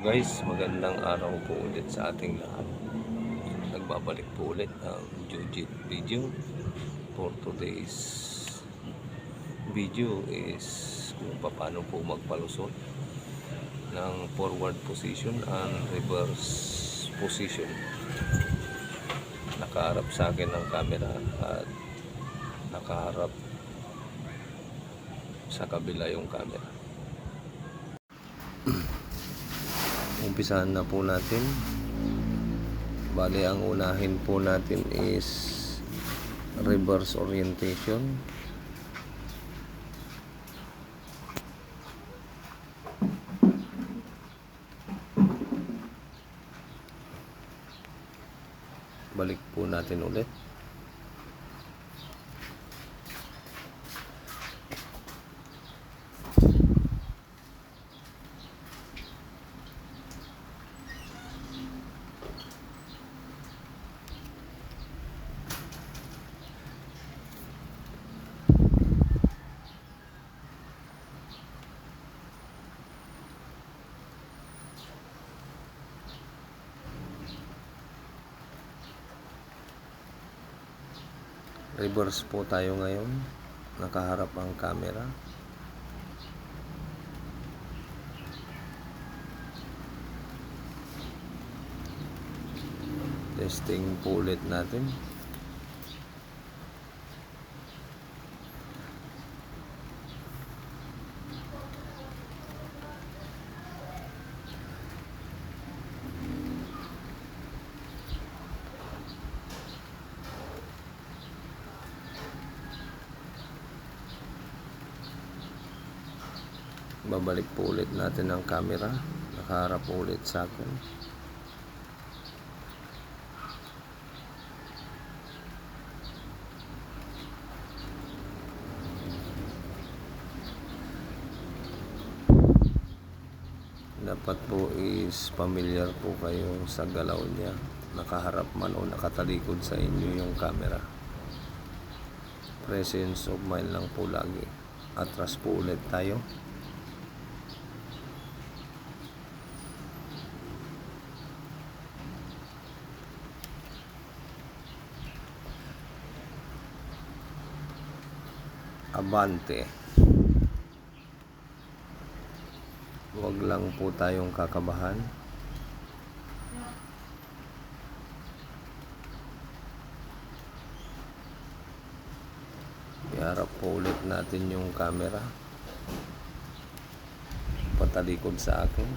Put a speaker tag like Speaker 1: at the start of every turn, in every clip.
Speaker 1: guys, magandang araw po ulit sa ating lahat. Nagbabalik po ulit ang Jujit video for today's video is kung paano po magpalusot ng forward position and reverse position. Nakaharap sa akin ang camera at nakaharap sa kabila yung camera. Umpisahan na po natin. Bali ang unahin po natin is reverse orientation. Balik po natin ulit reverse po tayo ngayon. Nakaharap ang camera. Testing po ulit natin babalik po ulit natin ang camera. Nakaharap po ulit sa akin. Dapat po is familiar po kayo sa galaw niya. Nakaharap man o nakatalikod sa inyo yung camera. Presence of mind lang po lagi. Atras po ulit tayo Abante. Huwag lang po tayong kakabahan. Iharap po ulit natin yung camera. Patalikod sa akin.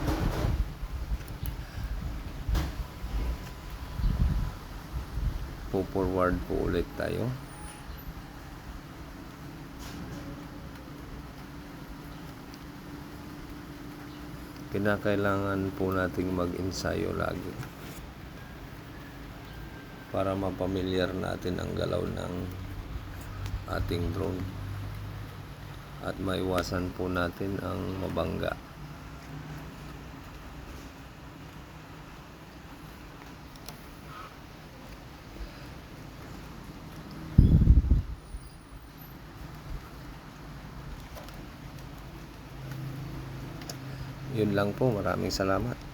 Speaker 1: Po forward po ulit tayo. Kinakailangan po nating mag-ensayo lagi para mapamilyar natin ang galaw ng ating drone at maiwasan po natin ang mabangga yun lang po maraming salamat